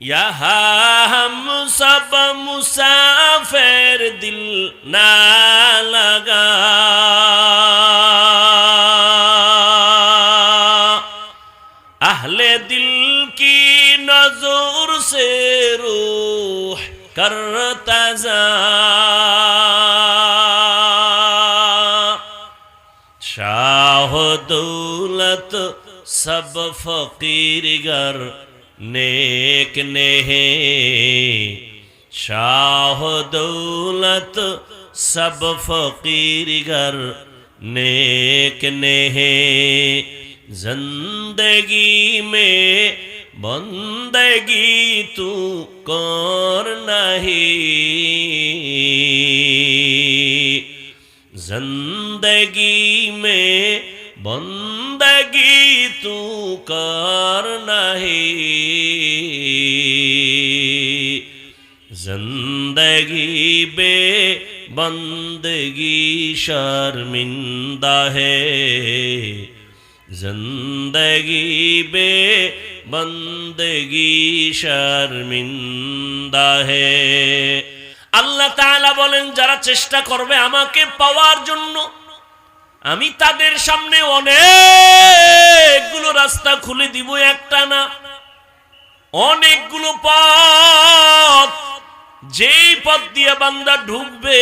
یہاں ہم سب مسافر دل نہ لگا اہل دل کی نظر سے روح کرتا جا شاہ دولت سب فقیر گر नेक ने शाह दौलत सब फकीर गर नेक ने ज़िंदगी में बंदगी तू कर नहीं। ज़िंदगी में बंदगी तू कर नहीं जिंदगी बे बंदगी शर्मिंदा है जिंदगी बे बंदगी शर्मिंदा है আল্লাহ তাআলা বলেন যারা চেষ্টা করবে আমাকে পাওয়ার জন্য আমি তাদের সামনে অনেকগুলো রাস্তা খুলে দিব একটা না অনেকগুলো পথ। যেই পথ দিয়ে বান্দা ঢুকবে,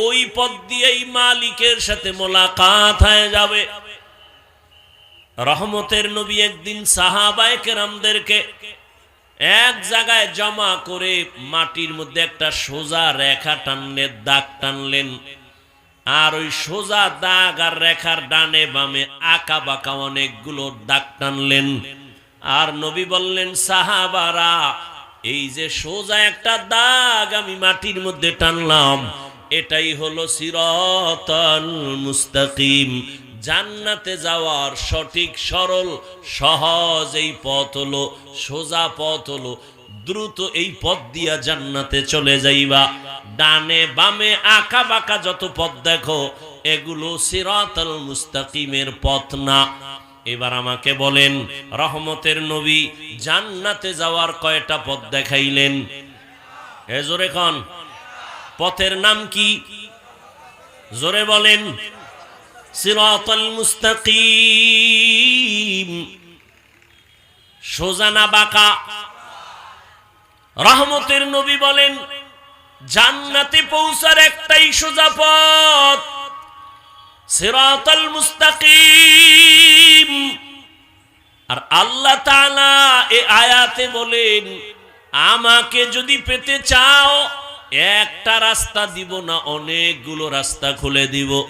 ওই পথ দিয়েই মালিকের সাথে মোলাকাত হয়ে যাবে। রহমতের নবী একদিন সাহাবায়ে কেরামদেরকে এক জায়গায় জমা করে মাটির মধ্যে একটা সোজা রেখা টানলেন দাগ টানলেন। আর ওই সোজা দাগ আর রেখার ডানে বামে আঁকা বাঁকা অনেকগুলো দাগ টানলেন। আর নবী বললেন, সাহাবারা, এই যে সোজা একটা দাগ আমি মাটির মধ্যে টানলাম, এটাই হলো সিরতল মুস্তাকিম। জান্নাতে যাওয়ার সঠিক সরল সহজ এই পথ হলো, সোজা পথ হলো দ্রুত এই পথ দিয়া জান্নাতে চলে যাইবা। ডানে বামে আঁকা বাঁকা যত পথ দেখো, এগুলো সিরাতাল মুস্তাকিমের পথ না। এবার আমাকে বলেন, রহমতের নবী জান্নাতে যাওয়ার কয়টা পথ দেখাইলেন? এ জোরে কন। পথের নাম কি? জোরে বলেন, সিরাতাল মুস্তাকিম। সোজানা বাঁকা? রহমতের নবী বলেন, জান্নাতে পৌঁছার একটাই সোজা পথ, সিরাতাল মুস্তাকিম। আর আল্লাহ তাআলা এ আয়াতে বলেন, আমাকে যদি পেতে চাও, একটা রাস্তা দিব না, অনেকগুলো রাস্তা খুলে দিব।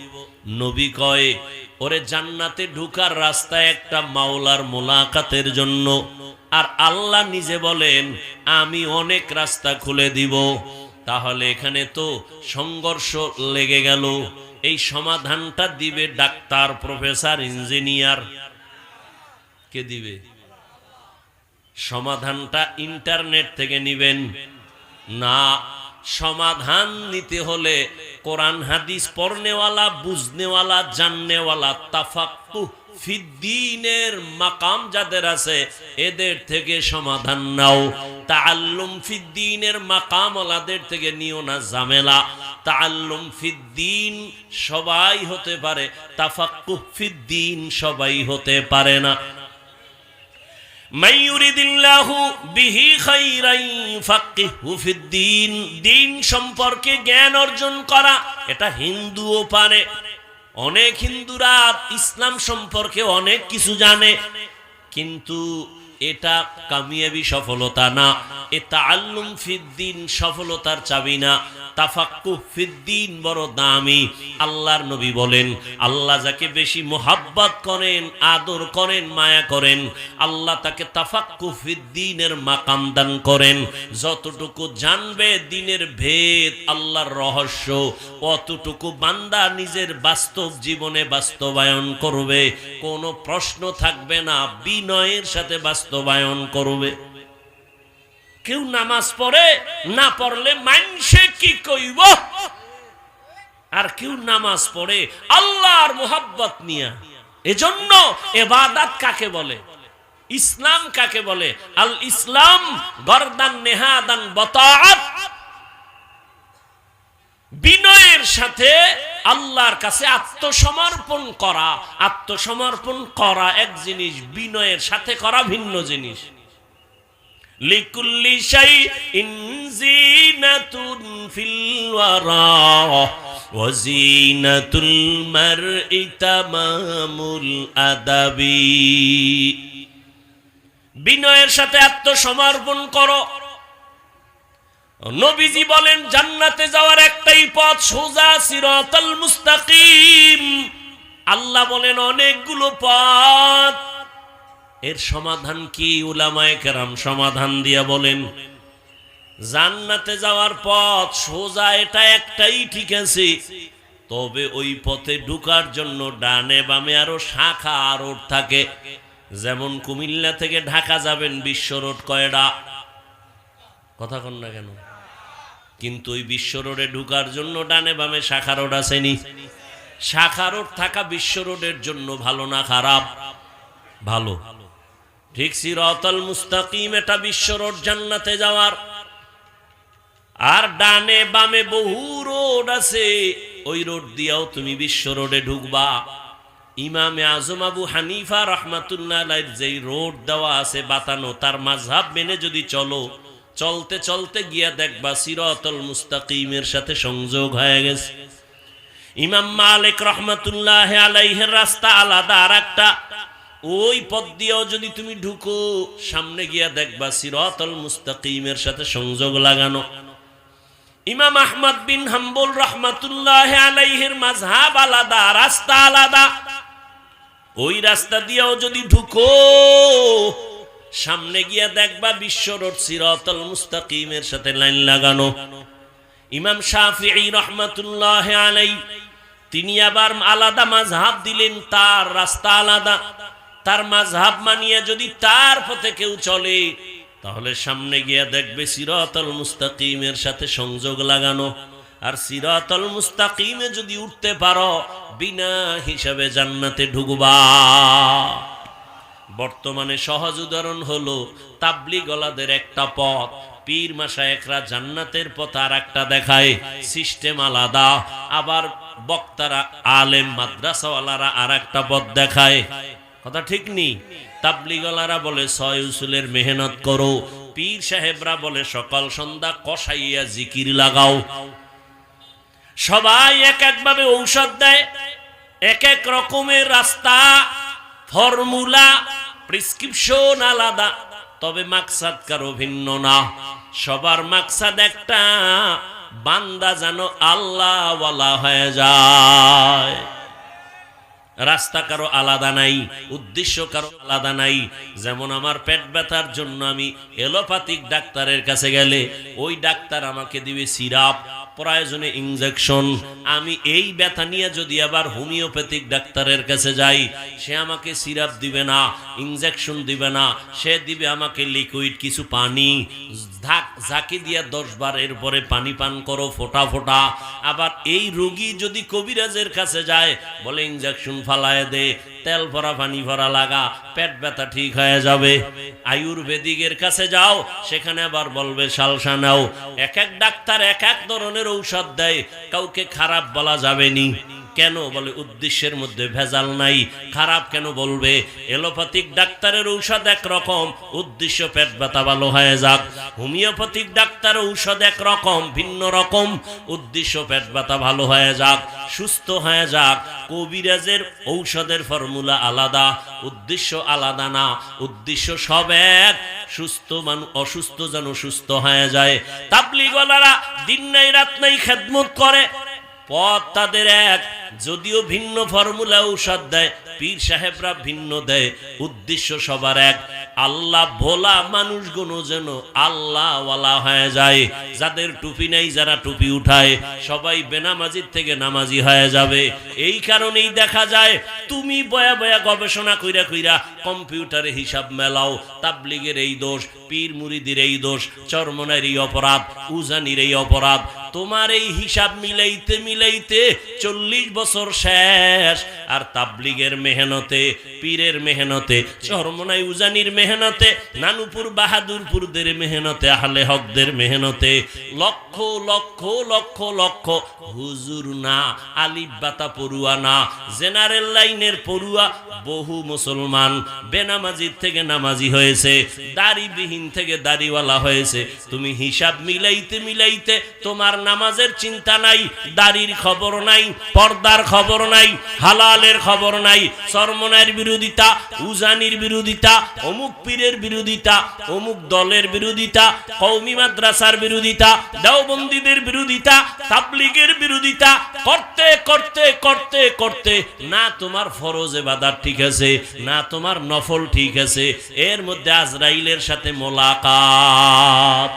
নবী কয়, ওরে জান্নাতে ঢুকার রাস্তা একটা মাওলার মোলাকাতের জন্য। আর আল্লাহ নিজে বলেন, আমি অনেক রাস্তা খুলে দিব। তাহলে এখানে তো সংঘর্ষ লেগে গেল। এই সমাধানটা দিবে ডাক্তার, প্রফেসর, ইঞ্জিনিয়ার। কে দিবে? সমাধানটা ইন্টারনেট থেকে নিবেন। না, সমাধান নিতে হলে কোরআন, হাদিস পড়নেওয়ালা, বুঝনেওয়ালা, জাননেওয়ালা তাফাক্কু ফিদ্দিনের মাকাম যাদের আছে, এদের থেকে সমাধান নাও। তাআল্লুম ফিদ্দিনের মাকামওয়ালাদের থেকে নিও না ঝামেলা। তাআল্লুম ফিদ্দিন সবাই হতে পারে তাফাক্কু ফিদ্দিন সবাই হতে পারে না। দিন সম্পর্কে জ্ঞান অর্জন করা, এটা হিন্দুও পারে। অনেক হিন্দুরা ইসলাম সম্পর্কে অনেক কিছু জানে, কিন্তু এটা কামিয়াবি সফলতা না, এ তাল্লুম ফিদ্দিন সফলতার চাবি না। তাফাক্কু ফিদ্দিন বড় দামি। আল্লাহর নবী বলেন, আল্লাহ যাকে বেশি মোহাব্বত করেন, আদর করেন, মায়া করেন, আল্লাহ তাকে তাফাক্কু ফিদ্দিনের মাকাম দান করেন। যতটুকু জানবে দিনের ভেদ, আল্লাহর রহস্য, অতটুকু বান্দা নিজের বাস্তব জীবনে বাস্তবায়ন করবে। কোনো প্রশ্ন থাকবে না, বিনয়ের সাথে বাস্তবায়ন করবে। কেউ নামাজ পড়ে, না পড়লে মানসে কি কইব? আর কেউ নামাজ পড়ে, আল্লাহর মোহাব্বত নিয়া। এজন্য এবাদাত কাকে বলে? ইসলাম কাকে বলে? আল ইসলাম গরদান নেহাদান বতাআত। বিনয়ের সাথে আল্লাহর কাছে আত্মসমর্পণ করা আত্মসমর্পণ করা এক জিনিস, বিনয়ের সাথে করা ভিন্ন জিনিস। লিকুল্লি শাই ইনজিনাতুন ফিল ওয়ারা ওয়াজিনাতুল মারই তামামুল আদাবি। বিনয়ের সাথে আত্মসমর্পণ করো। নবীজি বলেন, জান্নাতে যাওয়ার একটাই পথ সোজা সিরাতাল মুস্তাকিম। আল্লাহ বলেন, অনেকগুলো পথ এর সমাধান কি উলামায়ে কেরাম? সমাধান দিয়া বলেন, জান্নাতে যাওয়ার পথ সোজা এটা একটাই ঠিক আছে, তবে ওই পথে ঢুকার জন্য ডানে বামে আরও শাখা রোড থাকে, যেমন কুমিল্লা থেকে ঢাকা যাবেন বিশ্ব রোড কয়ডা? কথা কন না কেন? কিন্তু ওই বিশ্ব রোডে ঢুকার জন্য ডানে বামে শাখা রোড আসেনি। শাখা রোড থাকা বিশ্ব রোডের জন্য ভালো না খারাপ? ভালো। ঠিক সিরতল মুস্তাকিম, এটা বিশ্ব রোড জান্নাতে যাওয়ার। আর ডানে বামে বহু রোড আছে, ওই রোড দিয়াও তুমি বিশ্ব রোডে ঢুকবা। ইমামে আজম আবু হানিফা রহমাতুল্লাহ যেই রোড দেওয়া আছে বাতানো, তার মাঝহাব মেনে যদি চলো, চলতে চলতে গিয়া দেখবা সিরতল মুস্তাকিমের সাথে সংযোগ হয়ে গেছে। ইমাম মালিক রহমাতুল্লাহ আলাইহের রাস্তা আলাদা আর একটা ওই পথ দিয়েও যদি তুমি ঢুকো, সামনে গিয়া দেখবা সিরতল মুস্তাকিমের সাথে সংযোগ লাগানো। ইমাম আহমদ বিন হাম্বুল রহমাতুল্লাহ আলাইহের মাঝহাব আলাদা, রাস্তা আলাদা। ওই রাস্তা দিয়েও যদি ঢুকো, সামনে গিয়া দেখবা বিশ্ব রোড সিরতল মুস্তাকিমের সাথে লাইন লাগানো। ইমাম শাফিঈ রহমাতুল্লাহ আলাই তিনি আবার আলাদা মাঝহাব দিলেন, তার রাস্তা আলাদা। তার মাঝহাব মানিয়া যদি তার পথে কেউ চলে, তাহলে সামনে গিয়া দেখবে সিরাতল মুস্তাকিমের সাথে সংযোগ লাগানো। আর সিরাতল মুস্তাকিমে যদি উঠতে পারো, বিনা হিসাবে জান্নাতে ঢুকবা। বর্তমানে সহজ উদাহরণ হলো তাবলি গলাদের একটা পথ, পীর মাসা একরা জান্নাতের পথ আর একটা দেখায়, সিস্টেম আলাদা। আবার বক্তারা, আলেম, মাদ্রাসাওয়ালারা আর একটা পথ দেখায়। কথা ঠিক নেই তাবলিগলারা বলে, ছয় উসুলের মেহনত করো। পীর সাহেবরা বলে, সকাল সন্ধ্যা কষাইয়া জিকির লাগাও। সবাই এক একভাবে ঔষধ দেয়, এক এক রকমের রাস্তা, ফর্মুলা, প্রেসক্রিপশন আলাদা, তবে মাকসাদ কারও ভিন্ন না। সবার মাকসাদ একটা, বান্দা যেন আল্লাহ হয়ে যায়। রাস্তা কারও আলাদা নাই, উদ্দেশ্য কারও আলাদা নাই। যেমন আমার পেট ব্যথার জন্য আমি এলোপ্যাথিক ডাক্তারের কাছে গেলে ওই ডাক্তার আমাকে দিবে সিরাপ, প্রয়োজনে ইনজেকশন। আমি এই ব্যথা নিয়ে যদি আবার হোমিওপ্যাথিক ডাক্তারের কাছে যাই, সে আমাকে সিরাপ দিবে না, ইনজেকশন দিবে না, সে দিবে আমাকে লিকুইড, কিছু পানি। ঝাঁকি দিয়ে দশ বার এরপরে পানি পান করো, ফোটা ফোটা। আবার এই রোগী যদি কবিরাজের কাছে যায়, বলে ইঞ্জেকশন ফালায় দে, তেল ভরা, পানি ভরা লাগা, পেট ব্যথা ঠিক হয়ে যাবে। আয়ুর্বেদিকের কাছে যাও, সেখানে আবার বলবে, সালসা নাও। এক এক ডাক্তার এক এক ধরনের ঔষধ দেয়, কাউকে খারাপ বলা যাবে নি। কেন বলে, উদ্দেশ্যের মধ্যে ভেজাল নাই, খারাপ কেন বলবে? এলোপ্যাথিক ডাক্তারের ঔষধ এক রকম উদ্দেশ্য পেট ব্যথা ভালো হয়ে যাক। হোমিওপ্যাথিক ডাক্তার ঔষধ এক রকম ভিন্ন রকম, উদ্দেশ্য পেট ব্যথা ভালো হয়ে যাক, সুস্থ হয়ে যাক। কবিরাজের ঔষধের ফর্মুলা আলাদা, উদ্দেশ্য আলাদা না, উদ্দেশ্য সব এক। সুস্থ মানুষ অসুস্থ যেন সুস্থ হয়ে যায়। তাবলিগলারা দিন নাই, রাত নাই খেদমত করে পথ তাদের এক। যদিও ভিন্ন ফর্মুলা ঔষধ দেয়, পীর সাহেবরা ভিন্ন দেয়, উদ্দেশ্য সবার এক। আল্লাহ ভোলা মানুষগুলো যেন আল্লাহওয়ালা হয়ে যায়। যাদের টুপি নেই যারা টুপি উঠায়। সবাই বেনামাজির থেকে নামাজি হয়ে যাবে। এই কারণেই দেখা যায়, তুমি বয়া বয়া গবেষণা কইরা কইরা কম্পিউটারে হিসাব মেলাও। তাবলিগের এই দোষ, পীর মুরিদির এই দোষ চরমনের এই অপরাধ, উজানির এই অপরাধ। তোমার এই হিসাব মিলাইতে মিলাইতে চল্লিশ বছর শেষ। আর তাবলিগের মেহনতে, পীরের মেহনতে, চরমনাই উজানির মেহনতে, নানুপুর বাহাদুরপুরদের মেহনতে, আহলে হকদের মেহনতে, লক্ষ লক্ষ লক্ষ লক্ষ, হুজুর না, আলিফ বাতা পড়ুয়া না, জেনারেল লাইনের পড়ুয়া, বহু মুসলমান, বেনামাজির থেকে নামাজি হয়েছে, দাড়িবিহীন থেকে দাড়িওয়ালা হয়েছে। তুমি হিসাব মিলাইতে মিলাইতে তোমার নামাজের চিন্তা নাই, দাড়ির খবর নাই, পর্দার খবর নাই, হালালের খবর নাই সরমনের বিরোধিতা, উজানির বিরোধিতা, অমুক পীরের বিরোধিতা, অমুক দলের বিরোধিতা কৌমি মাদ্রাসার বিরোধিতা, দেওবন্দীদের বিরোধিতা, তাবলিগের বিরোধিতা, করতে করতে করতে করতে, না তোমার ফরজে এবাদার ঠিক আছে, না তোমার নফল ঠিক আছে, এর মধ্যে আজরাইলের সাথে মোলাকাত।